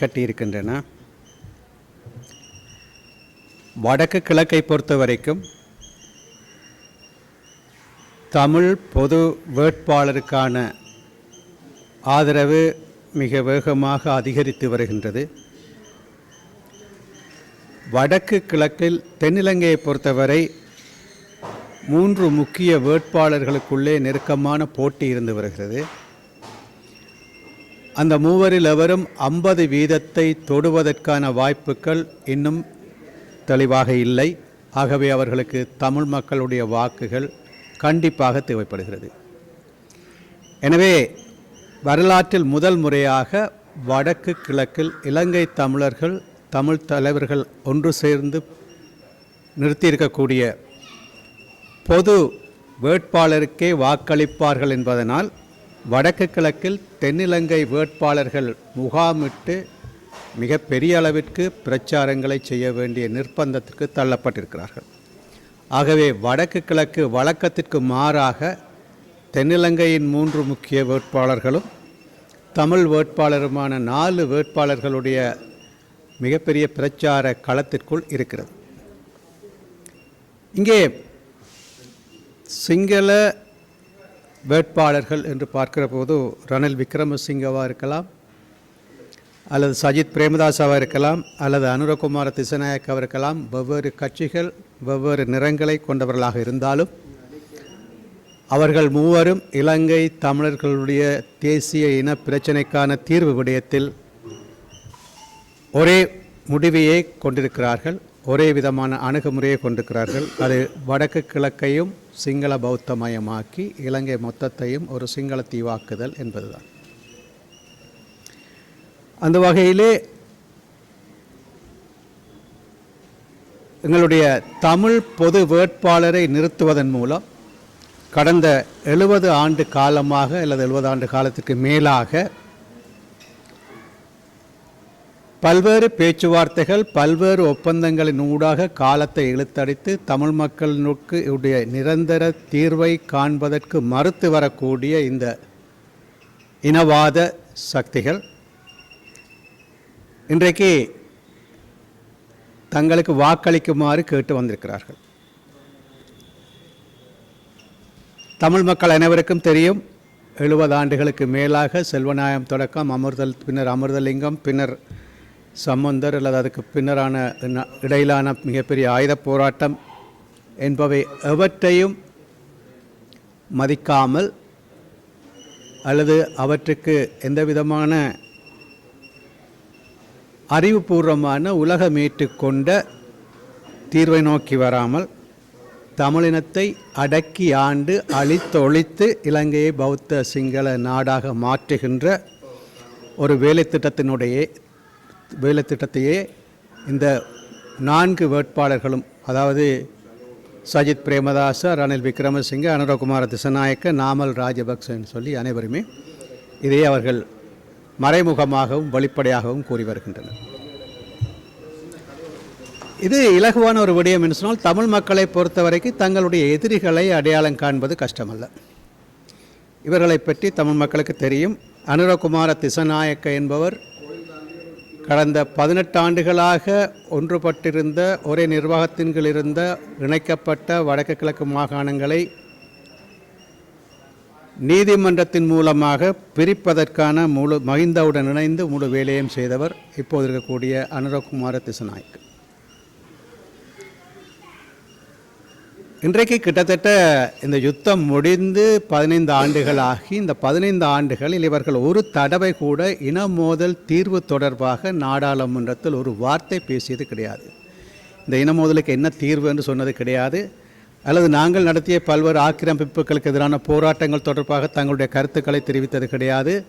கட்டியிருக்கின்றன. வடக்கு கிழக்கை பொறுத்த வரைக்கும் தமிழ் பொது வேட்பாளருக்கான ஆதரவு மிக வேகமாக அதிகரித்து வருகின்றது. வடக்கு கிழக்கில் தென்னிலங்கையை பொறுத்தவரை மூன்று முக்கிய வேட்பாளர்களுக்குள்ளே நெருக்கமான போட்டி இருந்து வருகிறது. அந்த மூவரில் எவரும் ஐம்பது வீதத்தை தொடுவதற்கான வாய்ப்புகள் இன்னும் தெளிவாக இல்லை. ஆகவே அவர்களுக்கு தமிழ் மக்களுடைய வாக்குகள் கண்டிப்பாக தேவைப்படுகிறது. எனவே வரலாற்றில் முதல் முறையாக வடக்கு கிழக்கில் இலங்கை தமிழர்கள் தமிழ் தலைவர்கள் ஒன்று சேர்ந்து நிறுத்தியிருக்கக்கூடிய பொது வேட்பாளருக்கே வாக்களிப்பார்கள் என்பதனால் வடக்கு கிழக்கில் தென்னிலங்கை வேட்பாளர்கள் முகாமிட்டு மிக பெரிய அளவிற்கு பிரச்சாரங்களை செய்ய வேண்டிய நிர்பந்தத்திற்கு தள்ளப்பட்டிருக்கிறார்கள். ஆகவே வடக்கு கிழக்கு வழக்கத்திற்கு மாறாக தென்னிலங்கையின் மூன்று முக்கிய வேட்பாளர்களும் தமிழ் வேட்பாளருமான நாலு வேட்பாளர்களுடைய மிகப்பெரிய பிரச்சார களத்திற்குள் இருக்கிறது. இங்கே சிங்கள வேட்பாளர்கள் என்று பார்க்கிற போது ரணில் விக்ரமசிங்கவாக இருக்கலாம் அல்லது சஜித் பிரேமதாசாவாக இருக்கலாம் அல்லது அனுரகுமார திசநாயக்காவாக இருக்கலாம். வெவ்வேறு கட்சிகள் வெவ்வேறு நிறங்களை கொண்டவர்களாக இருந்தாலும் அவர்கள் மூவரும் இலங்கை தமிழர்களுடைய தேசிய இன பிரச்சினைக்கான தீர்வு விடயத்தில் ஒரே முடிவையே கொண்டிருக்கிறார்கள் ஒரே விதமான அணுகுமுறையை கொண்டிருக்கிறார்கள். அது வடக்கு கிழக்கையும் சிங்கள பௌத்தமயமாக்கி இலங்கை மொத்தத்தையும் ஒரு சிங்கள தீவாக்குதல் என்பதுதான். அந்த வகையிலே எங்களுடைய தமிழ் பொது வேட்பாளரை நிறுத்துவதன் மூலம் கடந்த எழுபது ஆண்டு காலமாக அல்லது எழுபது ஆண்டு காலத்துக்கு மேலாக பல்வேறு பேச்சுவார்த்தைகள் பல்வேறு ஒப்பந்தங்களின் ஊடாக காலத்தை இழுத்தடித்து தமிழ் மக்களுக்கு உடைய நிரந்தர தீர்வை காண்பதற்கு மறுத்து வரக்கூடிய இந்த இனவாத சக்திகள். இன்றைக்கு தங்களுக்கு வாக்களிக்குமாறு கேட்டு வந்திருக்கிறார்கள். தமிழ் மக்கள் அனைவருக்கும் தெரியும் எழுபது ஆண்டுகளுக்கு மேலாக செல்வநாயம் தொடக்கம் அமிர்தல் பின்னர் அமிர்தலிங்கம் பின்னர் சம்பந்தர் அல்லது அதுக்கு பின்னரான இடையிலான மிகப்பெரிய ஆயுதப் போராட்டம் என்பவை எவற்றையும் மதிக்காமல் அல்லது அவற்றுக்கு எந்த விதமான அறிவுபூர்வமான உலகமீட்டு கொண்ட தீர்வை நோக்கி வராமல் தமிழினத்தை அடக்கி ஆண்டு அழித்தொழித்து இலங்கையை பௌத்த சிங்கள நாடாக மாற்றுகின்ற ஒரு வேலை திட்டத்தினுடைய வேலை திட்டத்தையே இந்த நான்கு வேட்பாளர்களும் அதாவது சஜித் பிரேமதாச ரணில் விக்ரமசிங்க அனுரகுமார திசநாயக்க நாமல் ராஜபக்சன்னு சொல்லி அனைவருமே இதை அவர்கள் மறைமுகமாகவும் வெளிப்படையாகவும் கூறி வருகின்றனர். இது இலகுவான ஒரு விடயம் என்று சொன்னால் தமிழ் மக்களை பொறுத்தவரைக்கும் தங்களுடைய எதிரிகளை அடையாளம் காண்பது கஷ்டமல்ல. இவர்களை பற்றி தமிழ் மக்களுக்கு தெரியும். அனுரகுமார திசநாயக்க என்பவர் கடந்த பதினெட்டு ஆண்டுகளாக ஒன்றுபட்டிருந்த ஒரே நிர்வாகத்தின் கீழ் இருந்த இணைக்கப்பட்ட வடக்கு கிழக்கு மாகாணங்களை நீதிமன்றத்தின் மூலமாக பிரிப்பதற்கான முழு மஹிந்தவுடன் இணைந்து முழு வேலையும் செய்தவர் இப்போது இருக்கக்கூடிய அனுரகுமார திசநாயக். இன்றைக்கு கிட்டத்தட்ட இந்த யுத்தம் முடிந்து பதினைந்து ஆண்டுகளாகி இந்த பதினைந்து ஆண்டுகளில் இவர்கள் ஒரு தடவை கூட இன மோதல் தீர்வு தொடர்பாக நாடாளுமன்றத்தில் ஒரு வார்த்தை பேசியது கிடையாது. இந்த இன மோதலுக்கு என்ன தீர்வு என்று சொன்னது கிடையாது. அல்லது நாங்கள் நடத்திய பல்வேறு ஆக்கிரமிப்புகளுக்கு எதிரான போராட்டங்கள் தொடர்பாக தங்களுடைய கருத்துக்களை தெரிவித்தது கிடையாது.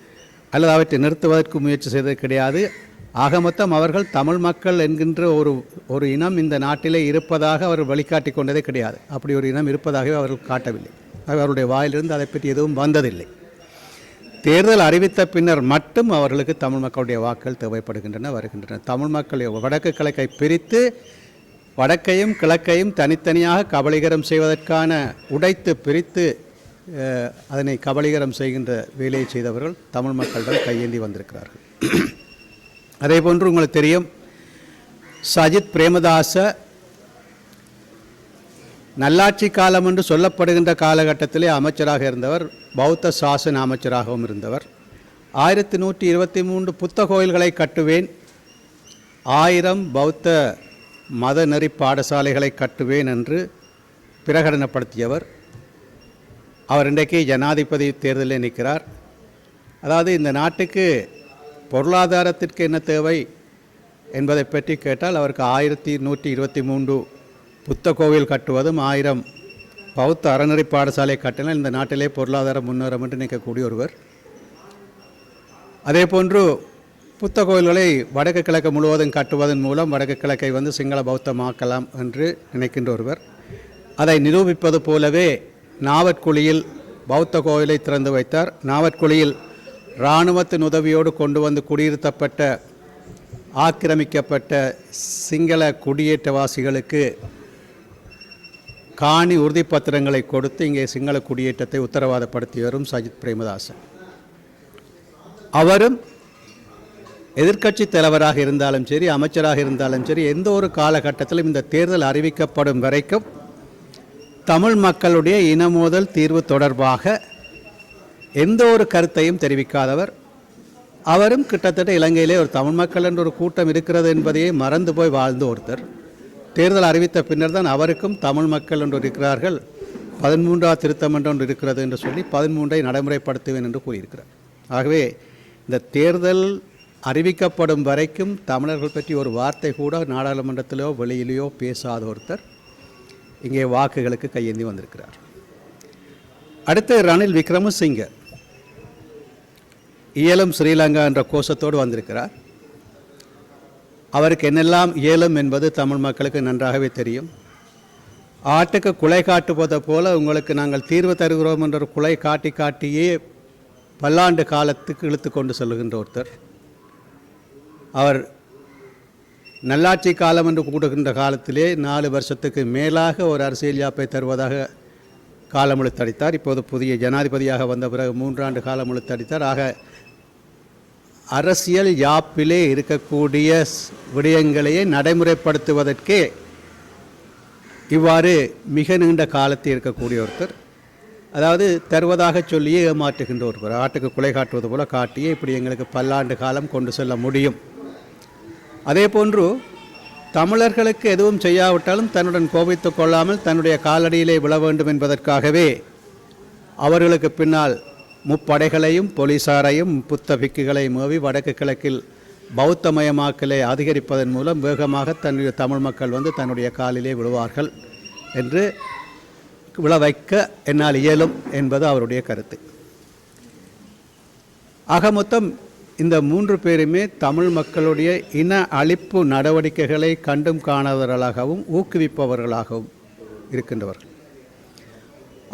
அல்லது அவற்றை நிறுத்துவதற்கு முயற்சி செய்தது கிடையாது. ஆக மொத்தம் அவர்கள் தமிழ் மக்கள் என்கின்ற ஒரு ஒரு இனம் இந்த நாட்டிலே இருப்பதாக அவர் வழிகாட்டி கொண்டதே கிடையாது. அப்படி ஒரு இனம் இருப்பதாகவே அவர்கள் காட்டவில்லை. அவருடைய வாயிலிருந்து அதை பற்றி எதுவும் வந்ததில்லை. தேர்தல் அறிவித்த பின்னர் மட்டும் அவர்களுக்கு தமிழ் மக்களுடைய வாக்குகள் தேவைப்படுகின்றன வருகின்றன. தமிழ் மக்களை வடக்கு கிழக்கை பிரித்து வடக்கையும் கிழக்கையும் தனித்தனியாக கபலீகரம் செய்வதற்கான உடைத்து பிரித்து அதனை கபலீகரம் செய்கின்ற வேலையை செய்தவர்கள் தமிழ் மக்களிடம் கையேந்தி வந்திருக்கிறார்கள். அதே போன்று உங்களுக்கு தெரியும் சஜித் பிரேமதாச நல்லாட்சி காலம் என்று சொல்லப்படுகின்ற காலகட்டத்திலே அமைச்சராக இருந்தவர் பௌத்த சாசன அமைச்சராகவும் இருந்தவர். ஆயிரத்தி நூற்றி இருபத்தி மூன்று புத்த கோயில்களை கட்டுவேன் ஆயிரம் பௌத்த மத நெறி பாடசாலைகளை கட்டுவேன் என்று பிரகடனப்படுத்தியவர். அவர் இன்றைக்கு ஜனாதிபதி தேர்தலில் நிற்கிறார். அதாவது இந்த நாட்டுக்கு பொருளாதாரத்திற்கு என்ன தேவை என்பதை பற்றி கேட்டால் அவருக்கு ஆயிரத்தி நூற்றி இருபத்தி மூன்று புத்த கோவில் கட்டுவதும் ஆயிரம் பௌத்த அறநெறி பாடசாலை கட்டினால் இந்த நாட்டிலே பொருளாதார முன்னேறம் என்று நிற்கக்கூடிய ஒருவர். அதே போன்று புத்த கோயில்களை வடக்கு கிழக்கு முழுவதும் கட்டுவதன் மூலம் வடக்கு கிழக்கை வந்து சிங்கள பௌத்தமாக்கலாம் என்று நினைக்கின்ற ஒருவர். அதை நிரூபிப்பது போலவே நாவற்குழியில் பௌத்த கோயிலை திறந்து வைத்தார். நாவற்குழியில் இராணுவத்தின் உதவியோடு கொண்டு வந்து குடியிருத்தப்பட்ட ஆக்கிரமிக்கப்பட்ட சிங்கள குடியேற்றவாசிகளுக்கு காணி உறுதிப்பத்திரங்களை கொடுத்து இங்கே சிங்கள குடியேற்றத்தை உத்தரவாதப்படுத்தி வரும் சஜித் பிரேமதாசன். அவரும் எதிர்க்கட்சி தலைவராக இருந்தாலும் சரி அமைச்சராக இருந்தாலும் சரி எந்த ஒரு காலகட்டத்திலும் இந்த தேர்தல் அறிவிக்கப்படும் வரைக்கும் தமிழ் மக்களுடைய இனமோதல் தீர்வு தொடர்பாக எந்த ஒரு கருத்தையும் தெரிவிக்காதவர். அவரும் கிட்டத்தட்ட இலங்கையிலே ஒரு தமிழ் மக்கள் என்ற ஒரு கூட்டம் இருக்கிறது என்பதையே மறந்து போய் வாழ்ந்த ஒருத்தர். தேர்தல் அறிவித்த பின்னர் தான் அவருக்கும் தமிழ் மக்கள் என்று இருக்கிறார்கள். பதிமூன்றாவது திருத்தம் ஒன்று இருக்கிறது என்று சொல்லி பதிமூன்றை நடைமுறைப்படுத்துவேன் என்று கூறியிருக்கிறார். ஆகவே இந்த தேர்தல் அறிவிக்கப்படும் வரைக்கும் தமிழர்கள் பற்றி ஒரு வார்த்தை கூட நாடாளுமன்றத்திலோ வெளியிலேயோ பேசாத ஒருத்தர் இங்கே வாக்குகளுக்கு கையேந்தி வந்திருக்கிறார். அடுத்து ரணில் விக்ரமசிங்க. இயலும் ஸ்ரீலங்கா என்ற கோஷத்தோடு வந்திருக்கிறார். அவருக்கு என்னெல்லாம் இயலும் என்பது தமிழ் மக்களுக்கு நன்றாகவே தெரியும். ஆட்டுக்கு குலை காட்டுவதை போல உங்களுக்கு நாங்கள் தீர்வு தருகிறோம் என்ற குலை காட்டி காட்டியே பல்லாண்டு காலத்துக்கு இழுத்து கொண்டு செல்லுகின்ற ஒருத்தர். அவர் நல்லாட்சி காலம் என்று கூடுகின்ற காலத்திலே நாலு வருஷத்துக்கு மேலாக ஒரு அரசியல் யாப்பை தருவதாக காலம் இழுத்தடித்தார் இப்போது புதிய ஜனாதிபதியாக வந்த பிறகு மூன்றாண்டு காலம் இழுத்தடித்தார் ஆக அரசியல் யாப்பிலே இருக்கக்கூடிய விடயங்களையே நடைமுறைப்படுத்துவதற்கே இவ்வாறு மிக நீண்ட காலத்தில் இருக்கக்கூடிய ஒருத்தர். அதாவது தருவதாக சொல்லியே ஏமாற்றுகின்ற ஒருவர். ஆட்டுக்கு குலை காட்டுவது போல காட்டியே இப்படி எங்களுக்கு பல்லாண்டு காலம் கொண்டு செல்ல முடியும். அதே போன்று தமிழர்களுக்கு எதுவும் செய்யாவிட்டாலும் தன்னுடன் கோபித்துக் கொள்ளாமல் தன்னுடைய காலடியிலே விழ வேண்டும் என்பதற்காகவே அவர்களுக்கு பின்னால் முப்படைகளையும் போலீசாரையும் புத்த பிக்குகளை மேவி வடக்கு கிழக்கில் பௌத்தமயமாக்கலை அதிகரிப்பதன் மூலம் வேகமாக தன்னுடைய தமிழ் மக்கள் வந்து தன்னுடைய காலிலே விழுவார்கள் என்று விழ வைக்க என்னால் இயலும் என்பது அவருடைய கருத்து. ஆக மொத்தம் இந்த மூன்று பேருமே தமிழ் மக்களுடைய இன அழிப்பு நடவடிக்கைகளை கண்டும் காணாதவர்களாகவும் ஊக்குவிப்பவர்களாகவும் இருக்கின்றவர்கள்.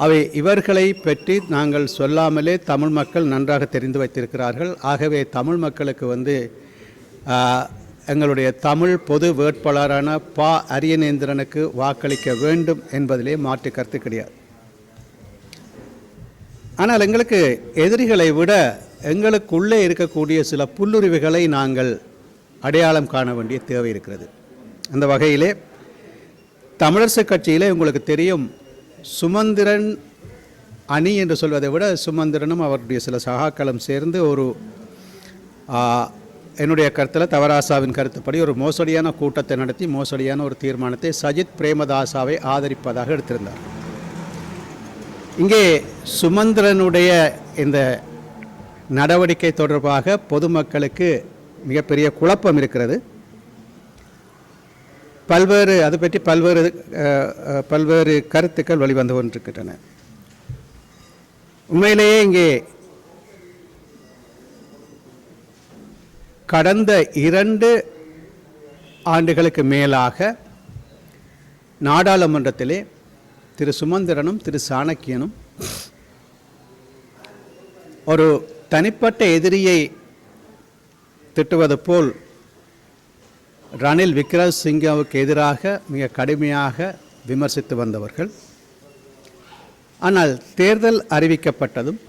அவை இவர்களை பற்றி நாங்கள் சொல்லாமலே தமிழ் மக்கள் நன்றாக தெரிந்து வைத்திருக்கிறார்கள். ஆகவே தமிழ் மக்களுக்கு வந்து எங்களுடைய தமிழ் பொது வேட்பாளரான பா அரியநேந்திரனுக்கு வாக்களிக்க வேண்டும் என்பதிலே மாற்று கருத்து கிடையாது. ஆனால் எங்களுக்கு எதிரிகளை விட எங்களுக்குள்ளே இருக்கக்கூடிய சில புல்லுரிவுகளை நாங்கள் அடையாளம் காண வேண்டிய தேவை இருக்கிறது. அந்த வகையிலே தமிழரசு கட்சியிலே உங்களுக்கு தெரியும் சுமந்திரன் அணி என்று சொல்வதை விட சுமந்திரனும் அவருடைய சில சகாக்களும் சேர்ந்து ஒரு என்னுடைய கருத்தில் தவராசாவின் கருத்துப்படி ஒரு மோசடியான கூட்டத்தை நடத்தி மோசடியான ஒரு தீர்மானத்தை சஜித் பிரேமதாசாவை ஆதரிப்பதாக எடுத்திருந்தார். இங்கே சுமந்திரனுடைய இந்த நடவடிக்கை தொடர்பாக பொதுமக்களுக்கு மிகப்பெரிய குழப்பம் இருக்கிறது. பல்வேறு அது பற்றி பல்வேறு பல்வேறு கருத்துக்கள் வெளிவந்து கொண்டிருக்கின்றன. உண்மையிலேயே இங்கே கடந்த இரண்டு ஆண்டுகளுக்கு மேலாக நாடாளுமன்றத்திலே திரு சுமந்திரனும் திரு சாணக்கியனும் ஒரு தனிப்பட்ட எதிரியை திட்டுவது போல் ரணில் விக்ரமசிங்கவுக்கு எதிராக மிக கடுமையாக விமர்சித்து வந்தவர்கள். ஆனால் தேர்தல் அறிவிக்கப்பட்டதும்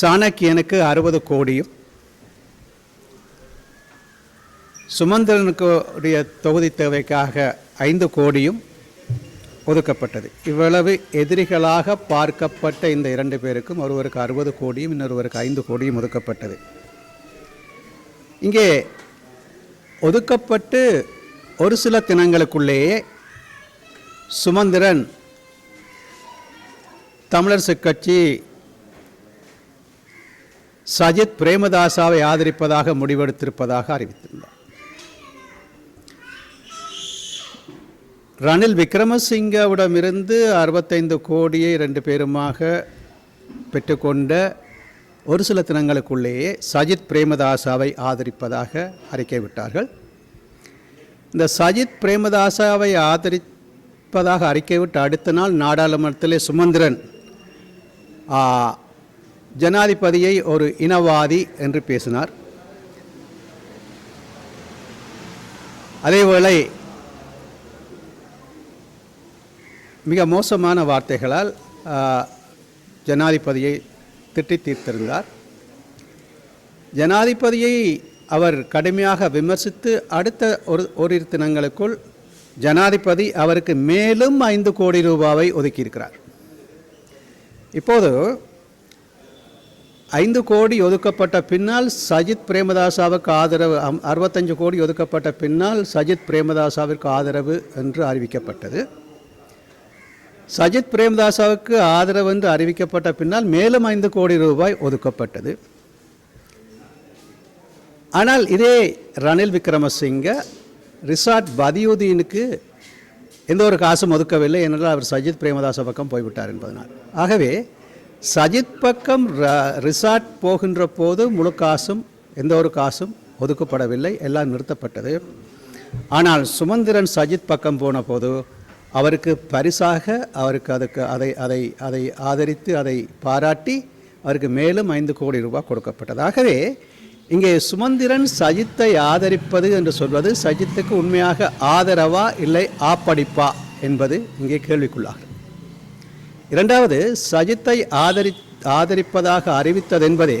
சாணக்கியனுக்கு அறுபது கோடியும் சுமந்திரனுக்குடைய தொகுதி தேவைக்காக ஐந்து கோடியும் ஒதுக்கப்பட்டது. இவ்வளவு எதிரிகளாக பார்க்கப்பட்ட இந்த இரண்டு பேருக்கும் ஒருவருக்கு அறுபது கோடியும் இன்னொருவருக்கு ஐந்து கோடியும் ஒதுக்கப்பட்டது. இங்கே ஒதுக்கப்பட்டு ஒரு சில தினங்களுக்குள்ளேயே சுமந்திரன் தமிழரசு கட்சி சஜித் பிரேமதாசாவை ஆதரிப்பதாக முடிவெடுத்திருப்பதாக அறிவித்திருந்தார். ரணில் விக்ரமசிங்கவிடமிருந்து அறுபத்தைந்து கோடியை ரெண்டு பேருமாக பெற்றுக்கொண்ட ஒரு சில தினங்களுக்குள்ளேயே சஜித் பிரேமதாசாவை ஆதரிப்பதாக அறிக்கை விட்டார்கள். இந்த சஜித் பிரேமதாசாவை ஆதரிப்பதாக அறிக்கை விட்டு அடுத்த நாள் நாடாளுமன்றத்திலே சுமந்திரன் ஜனாதிபதியை ஒரு இனவாதி என்று பேசினார். அதேவேளை மிக மோசமான வார்த்தைகளால் ஜனாதிபதியை திட்டி தீர்த்திருந்தார். ஜனாதிபதியை அவர் கடுமையாக விமர்சித்து அடுத்த ஒரு ஓரிரு தினங்களுக்குள் ஜனாதிபதி அவருக்கு மேலும் ஐந்து கோடி ரூபாவை ஒதுக்கியிருக்கிறார். இப்போது ஐந்து கோடி ஒதுக்கப்பட்ட பின்னால் சஜித் பிரேமதாசாவுக்கு ஆதரவு அறுபத்தஞ்சு கோடி ஒதுக்கப்பட்ட பின்னால் சஜித் பிரேமதாசாவிற்கு ஆதரவு என்று அறிவிக்கப்பட்டது. சஜித் பிரேமதாசாவுக்கு ஆதரவு என்று அறிவிக்கப்பட்ட பின்னால் மேலும் ஐந்து கோடி ரூபாய் ஒதுக்கப்பட்டது. ஆனால் இதே ரணில் விக்ரமசிங்க ரிசார்ட் பதியுதீனுக்கு எந்த ஒரு காசும் ஒதுக்கவில்லை என்றால் அவர் சஜித் பிரேமதாச பக்கம் போய்விட்டார் என்பதனால். ஆகவே சஜித் பக்கம் ர- ரிசார்ட் போகின்ற போது முழு காசும் எந்த ஒரு காசும் ஒதுக்கப்படவில்லை எல்லாம் நிறுத்தப்பட்டது. ஆனால் சுமந்திரன் சஜித் பக்கம் போன போது அவருக்கு பரிசாக அவருக்கு அதுக்கு அதை அதை அதை ஆதரித்து அதை பாராட்டி அவருக்கு மேலும் ஐந்து கோடி ரூபாய் கொடுக்கப்பட்டது. ஆகவே இங்கே சுமந்திரன் சஜித்தை ஆதரிப்பது என்று சொல்வது சஜித்துக்கு உண்மையாக ஆதரவா இல்லை ஆப்படிப்பா என்பது இங்கே கேள்விக்குள்ளாகிறது இரண்டாவது சஜித்தை ஆதரி ஆதரிப்பதாக அறிவித்தது என்பதே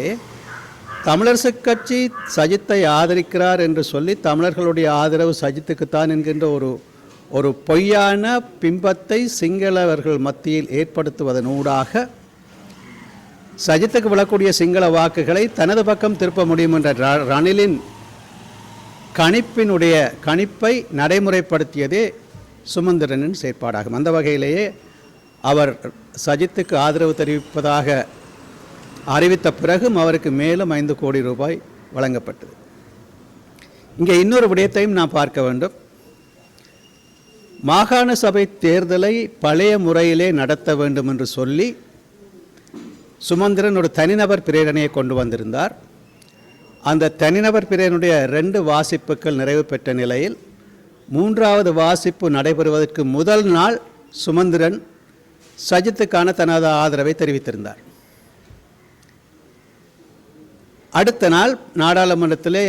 தமிழரசு கட்சி சஜித்தை ஆதரிக்கிறார் என்று சொல்லி தமிழர்களுடைய ஆதரவு சஜித்துக்குத்தான் என்கின்ற ஒரு ஒரு பொய்யான பிம்பத்தை சிங்களவர்கள் மத்தியில் ஏற்படுத்துவதனூடாக சஜித்துக்கு விழக்கூடிய சிங்கள வாக்குகளை தனது பக்கம் திருப்ப முடியும் என்ற ர- ரணிலின் கணிப்பினுடைய கணிப்பை நடைமுறைப்படுத்தியதே சுமந்திரனின் செயற்பாடாகும். அந்த வகையிலேயே அவர் சஜித்துக்கு ஆதரவு தெரிவிப்பதாக அறிவித்த பிறகும் அவருக்கு மேலும் ஐந்து கோடி ரூபாய் வழங்கப்பட்டது. இங்கே இன்னொரு விடயத்தையும் நாம் பார்க்க வேண்டும். மாகாண சபை தேர்தலை பழைய முறையிலே நடத்த வேண்டும் என்று சொல்லி சுமந்திரன் ஒரு தனிநபர் பிரேரணையை கொண்டு வந்திருந்தார். அந்த தனிநபர் பிரேரனுடைய ரெண்டு வாசிப்புகள் நிறைவு பெற்ற நிலையில் மூன்றாவது வாசிப்பு நடைபெறுவதற்கு முதல் நாள் சுமந்திரன் சஜித்துக்கான தனது ஆதரவை தெரிவித்திருந்தார். அடுத்த நாள் நாடாளுமன்றத்திலே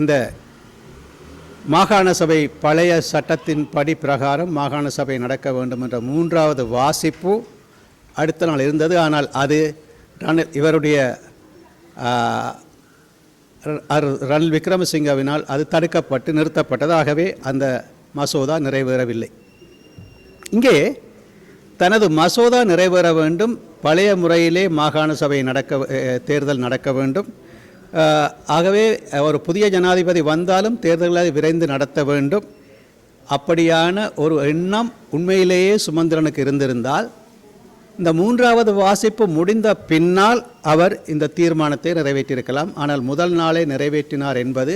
இந்த மாகாண சபை பழைய சட்டத்தின் படி பிரகாரம் மாகாண சபை நடக்க வேண்டும் என்ற மூன்றாவது வாசிப்பு அடுத்த நாள் இருந்தது. ஆனால் அது ரணில் இவருடைய ரணில் விக்ரமசிங்கவினால் அது தடுக்கப்பட்டு நிறுத்தப்பட்டதாகவே அந்த மசோதா நிறைவேறவில்லை. இங்கே தனது மசோதா நிறைவேற வேண்டும். பழைய முறையிலே மாகாண சபை நடக்க தேர்தல் நடக்க வேண்டும். ஆகவே ஒரு புதிய ஜனாதிபதி வந்தாலும் தேர்தல்களை விரைந்து நடத்த வேண்டும். அப்படியான ஒரு எண்ணம் உண்மையிலேயே சுமந்திரனுக்கு இருந்திருந்தால் இந்த மூன்றாவது வாசிப்பு முடிந்த பின்னால் அவர் இந்த தீர்மானத்தை நிறைவேற்றியிருக்கலாம். ஆனால் முதல் நாளே நிறைவேற்றினார் என்பது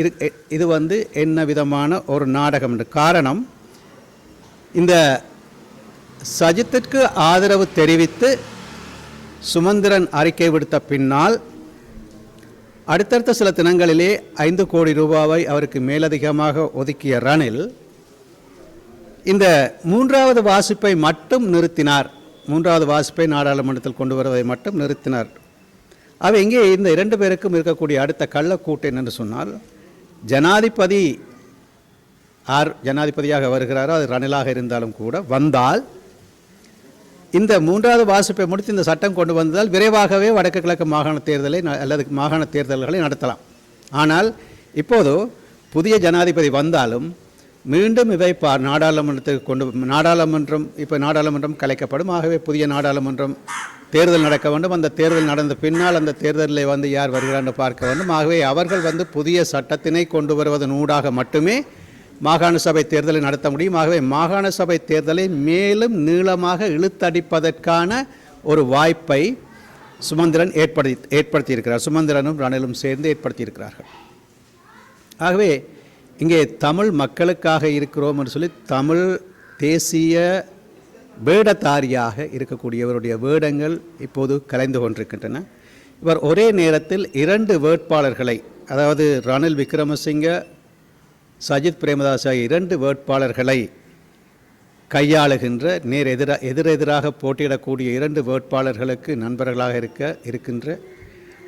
இது இது வந்து என்ன விதமான ஒரு நாடகம் என்று காரணம். இந்த சஜித்திற்கு ஆதரவு தெரிவித்து சுமந்திரன் அறிக்கை விடுத்த பின்னால் அடுத்தடுத்த சில தினங்களிலே ஐந்து கோடி ரூபாவை அவருக்கு மேலதிகமாக ஒதுக்கிய ரணில் இந்த மூன்றாவது வாசிப்பை மட்டும் நிறுத்தினார். மூன்றாவது வாசிப்பை நாடாளுமன்றத்தில் கொண்டு வருவதை மட்டும் நிறுத்தினார். அவை இங்கே இந்த இரண்டு பேருக்கும் இருக்கக்கூடிய அடுத்த கள்ளக்கூட்டு என்னென்று சொன்னால் ஜனாதிபதி ஆர் ஜனாதிபதியாக வருகிறாரோ அது ரணிலாக இருந்தாலும் கூட வந்தால் இந்த மூன்றாவது வாசிப்பை முடித்து இந்த சட்டம் கொண்டு வந்ததால் விரைவாகவே வடக்கு கிழக்கு மாகாண தேர்தலை அல்லது மாகாண தேர்தல்களை நடத்தலாம். ஆனால் இப்போது புதிய ஜனாதிபதி வந்தாலும் மீண்டும் இவை பா நாடாளுமன்றத்துக்கு கொண்டு நாடாளுமன்றம் இப்போ நாடாளுமன்றம் கலைக்கப்படும். ஆகவே புதிய நாடாளுமன்றம் தேர்தல் நடக்க வேண்டும். அந்த தேர்தல் நடந்த பின்னால் அந்த தேர்தலில் வந்து யார் வருகிறார் என்று பார்க்க வேண்டும். ஆகவே அவர்கள் வந்து புதிய சட்டத்தினை கொண்டு வருவதன் ஊடாக மட்டுமே மாகாண சபை தேர்தலை நடத்த முடியும். ஆகவே மாகாண சபை தேர்தலை மேலும் நீளமாக இழுத்தடிப்பதற்கான ஒரு வாய்ப்பை சுமந்திரன் ஏற்படுத்தி ஏற்படுத்தியிருக்கிறார். சுமந்திரனும் ரணிலும் சேர்ந்து ஏற்படுத்தியிருக்கிறார்கள். ஆகவே இங்கே தமிழ் மக்களுக்காக இருக்கிறோம் என்று சொல்லி தமிழ் தேசிய வேடதாரியாக இருக்கக்கூடியவருடைய வேடங்கள் இப்போது கலைந்து கொண்டிருக்கின்றன. இவர் ஒரே நேரத்தில் இரண்டு வேட்பாளர்களை அதாவது ரணில் விக்ரமசிங்க சஜித் பிரேமதாஸ் ஆகிய இரண்டு வேட்பாளர்களை கையாளுகின்ற நேர் எதிராக எதிரெதிராக போட்டியிடக்கூடிய இரண்டு வேட்பாளர்களுக்கு நண்பர்களாக இருக்க இருக்கின்ற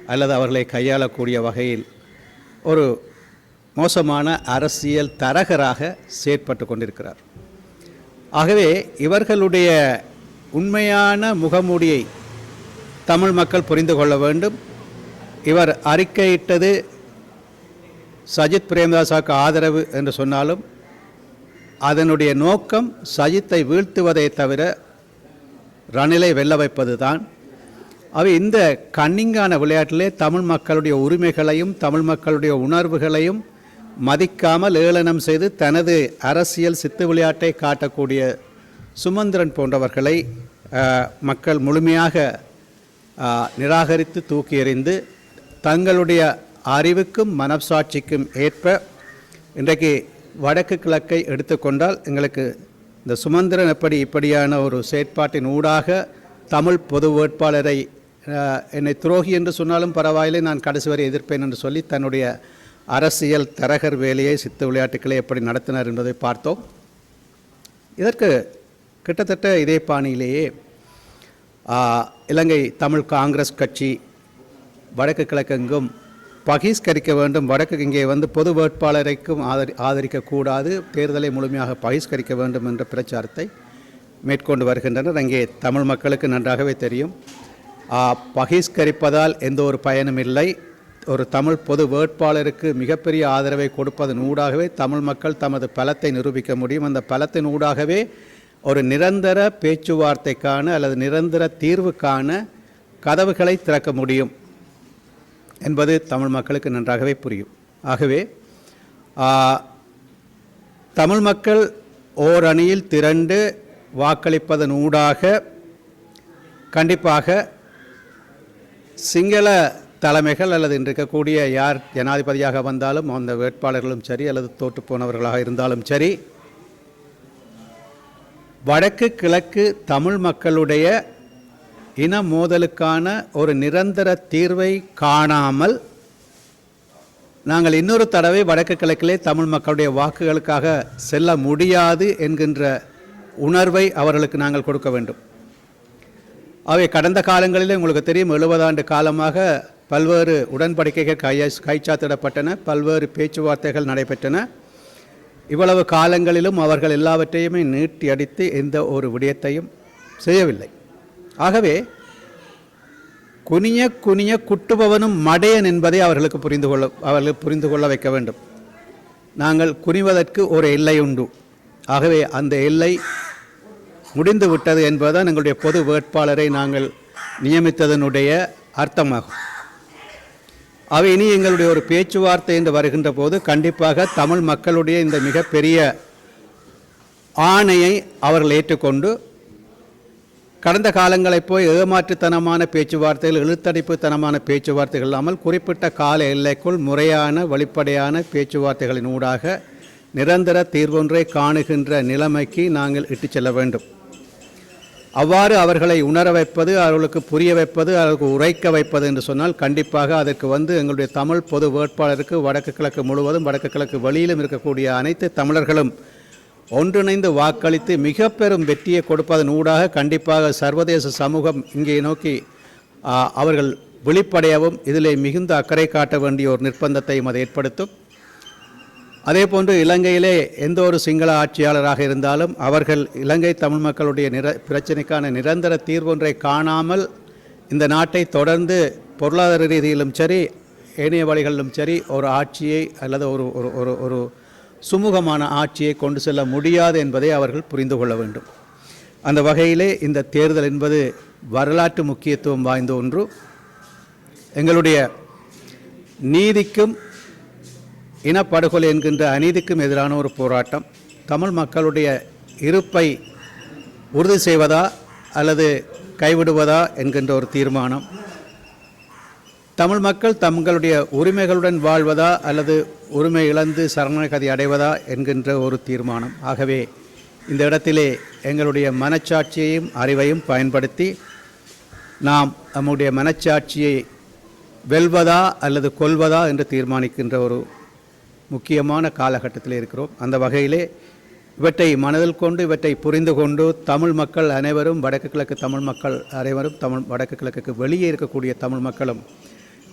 அல்லது அவர்களை கையாளக்கூடிய வகையில் ஒரு மோசமான அரசியல் தரகராக செயற்பட்டு கொண்டிருக்கிறார். ஆகவே இவர்களுடைய உண்மையான முகமூடியை தமிழ் மக்கள் புரிந்து கொள்ள வேண்டும். இவர் அறிக்கையிட்டது சஜித் பிரேமதாசாவுக்கு ஆதரவு என்று சொன்னாலும் அதனுடைய நோக்கம் சஜித்தை வீழ்த்துவதை தவிர ரணிலை வெல்ல வைப்பது தான் அவை இந்த கன்னிங்கான விளையாட்டிலே தமிழ் மக்களுடைய உரிமைகளையும் தமிழ் மக்களுடைய உணர்வுகளையும் மதிக்காமல் ஏளனம் செய்து தனது அரசியல் சித்து விளையாட்டை காட்டக்கூடிய சுமந்திரன் போன்றவர்களை மக்கள் முழுமையாக நிராகரித்து தூக்கி எறிந்து தங்களுடைய அறிவுக்கும் மனசாட்சிக்கும் ஏற்ப இன்றைக்கு வடக்கு கிழக்கை எடுத்துக்கொண்டால் எங்களுக்கு இந்த சுமந்திரன் எப்படி இப்படியான ஒரு செயற்பாட்டின் ஊடாக தமிழ் பொது வேட்பாளரை என்னை துரோகி என்று சொன்னாலும் பரவாயில்லை நான் கடைசி வரை எதிர்ப்பேன் என்று சொல்லி தன்னுடைய அரசியல் தரகர் வேலையை சித்து விளையாட்டுக்களை எப்படி நடத்தினார் என்பதை பார்த்தோம். இதற்கு கிட்டத்தட்ட இதே பாணியிலேயே இலங்கை தமிழ் காங்கிரஸ் கட்சி வடக்கு கிழக்கெங்கும் பகிஷ்கரிக்க வேண்டும். வடக்கு இங்கே வந்து பொது வேட்பாளரைக்கும் ஆதரி ஆதரிக்கக்கூடாது. தேர்தலை முழுமையாக பகிஷ்கரிக்க வேண்டும் என்ற பிரச்சாரத்தை மேற்கொண்டு வருகின்றனர். அங்கே தமிழ் மக்களுக்கு நன்றாகவே தெரியும். பகிஷ்கரிப்பதால் எந்த ஒரு பயனும் இல்லை. ஒரு தமிழ் பொது வேட்பாளருக்கு மிகப்பெரிய ஆதரவை கொடுப்பதன் ஊடாகவே தமிழ் மக்கள் தமது பலத்தை நிரூபிக்க முடியும். அந்த பலத்தின் ஊடாகவே ஒரு நிரந்தர பேச்சுவார்த்தைக்கான அல்லது நிரந்தர தீர்வுக்கான கதவுகளை திறக்க முடியும். என்பது தமிழ் மக்களுக்கு நன்றாகவே புரியும். ஆகவே தமிழ் மக்கள் ஓர் அணியில் திரண்டு வாக்களிப்பதன் ஊடாக கண்டிப்பாக சிங்கள தலைமைகள் அல்லது இன்று இருக்கக்கூடிய யார் ஜனாதிபதியாக வந்தாலும் அந்த வேட்பாளர்களும் சரி அல்லது தோற்றுப்போனவர்களாக இருந்தாலும் சரி வடக்கு கிழக்கு தமிழ் மக்களுடைய இன மோதலுக்கான ஒரு நிரந்தர தீர்வை காணாமல் நாங்கள் இன்னொரு தடவை வடக்கு கிழக்கிலே தமிழ் மக்களுடைய வாக்குகளுக்காக செல்ல முடியாது என்கின்ற உணர்வை அவர்களுக்கு நாங்கள் கொடுக்க வேண்டும். அவை கடந்த காலங்களிலே உங்களுக்கு தெரியும் எழுபதாண்டு காலமாக பல்வேறு உடன்படிக்கைகள் கைய கைச்சாத்திடப்பட்டன பல்வேறு பேச்சுவார்த்தைகள் நடைபெற்றன. இவ்வளவு காலங்களிலும் அவர்கள் எல்லாவற்றையுமே நீட்டி அடித்து எந்த ஒரு விடயத்தையும் செய்யவில்லை. ஆகவே குனிய குனிய குட்டுபவனும் மடையன் என்பதை அவர்களுக்கு புரிந்து கொள்ள அவர்கள் புரிந்து கொள்ள வைக்க வேண்டும். நாங்கள் குனிவதற்கு ஒரு எல்லை உண்டு. ஆகவே அந்த எல்லை முடிந்து விட்டது என்பதுதான் எங்களுடைய பொது வேட்பாளரை நாங்கள் நியமித்ததனுடைய அர்த்தமாகும். அவை இனி எங்களுடைய ஒரு பேச்சுவார்த்தை என்று வருகின்ற போது கண்டிப்பாக தமிழ் மக்களுடைய இந்த மிகப்பெரிய ஆணையை அவர்கள் ஏற்றுக்கொண்டு கடந்த காலங்களைப் போய் ஏமாற்றுத்தனமான பேச்சுவார்த்தைகள் இழுத்தடிப்புத்தனமான பேச்சுவார்த்தைகள் இல்லாமல் குறிப்பிட்ட கால எல்லைக்குள் முறையான வெளிப்படையான பேச்சுவார்த்தைகளின் ஊடாக நிரந்தர தீர்வொன்றை காணுகின்ற நிலைமைக்கு நாங்கள் இட்டுச் செல்ல வேண்டும். அவ்வாறு அவர்களை உணர வைப்பது அவர்களுக்கு புரிய வைப்பது அவர்களுக்கு உரைக்க வைப்பது என்று சொன்னால் கண்டிப்பாக அதற்கு வந்து எங்களுடைய தமிழ் பொது வேட்பாளருக்கு வடக்கு கிழக்கு முழுவதும் வடக்கு கிழக்கு வெளியிலும் இருக்கக்கூடிய அனைத்து தமிழர்களும் ஒன்றிணைந்து வாக்களித்து மிக பெரும் வெற்றியை கொடுப்பதன் ஊடாக கண்டிப்பாக சர்வதேச சமூகம் இங்கே நோக்கி அவர்கள் விழிப்படையவும் இதிலே மிகுந்த அக்கறை காட்ட வேண்டிய ஒரு நிர்பந்தத்தையும் அது ஏற்படுத்தும். அதே போன்று இலங்கையிலே எந்த ஒரு சிங்கள ஆட்சியாளராக இருந்தாலும் அவர்கள் இலங்கை தமிழ் மக்களுடைய நிர பிரச்சனைக்கான நிரந்தர தீர்வொன்றை காணாமல் இந்த நாட்டை தொடர்ந்து பொருளாதார ரீதியிலும் சரி ஏனைய வழிகளிலும் சரி ஒரு ஆட்சியை அல்லது ஒரு ஒரு ஒரு ஒரு சுமூகமான ஆட்சியை கொண்டு செல்ல முடியாது என்பதை அவர்கள் புரிந்து கொள்ள வேண்டும். அந்த வகையிலே இந்த தேர்தல் என்பது வரலாற்று முக்கியத்துவம் வாய்ந்த ஒன்று. எங்களுடைய நீதிக்கும் இனப்படுகொலை என்கின்ற அநீதிக்கும் எதிரான ஒரு போராட்டம். தமிழ் மக்களுடைய இருப்பை உறுதி செய்வதா அல்லது கைவிடுவதா என்கின்ற ஒரு தீர்மானம். தமிழ் மக்கள் தங்களுடைய உரிமைகளுடன் வாழ்வதா அல்லது உரிமை இழந்து சரணகதி அடைவதா என்கின்ற ஒரு தீர்மானம். ஆகவே இந்த இடத்திலே எங்களுடைய மனச்சாட்சியையும் அறிவையும் பயன்படுத்தி நாம் நம்முடைய மனச்சாட்சியை வெல்வதா அல்லது கொல்வதா என்று தீர்மானிக்கின்ற ஒரு முக்கியமான காலகட்டத்தில் இருக்கிறோம். அந்த வகையிலே இவற்றை மனதில் கொண்டு இவற்றை புரிந்து கொண்டு தமிழ் மக்கள் அனைவரும் வடக்கு கிழக்கு தமிழ் மக்கள் அனைவரும் தமிழ் வடக்கு கிழக்குக்கு வெளியே இருக்கக்கூடிய தமிழ் மக்களும்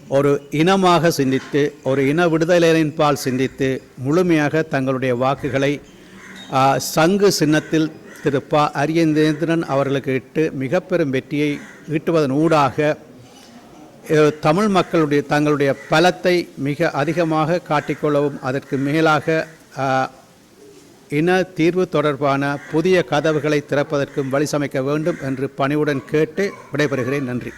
ஒரு இனமாக சிந்தித்து ஒரு இன விடுதலையின் பால் சிந்தித்து முழுமையாக தங்களுடைய வாக்குகளை சங்கு சின்னத்தில் திரு ப. அரியந்தேந்திரன் அவர்களுக்கு இட்டு மிக பெரும் வெற்றியை ஈட்டுவதன் ஊடாக தமிழ் மக்களுடைய தங்களுடைய பலத்தை மிக அதிகமாக காட்டிக்கொள்ளவும் அதற்கு மேலாக இன தீர்வு தொடர்பான புதிய கதவுகளை திறப்பதற்கும் வழி சமைக்க வேண்டும் என்று பணிவுடன் கேட்டு விடைபெறுகிறேன். நன்றி.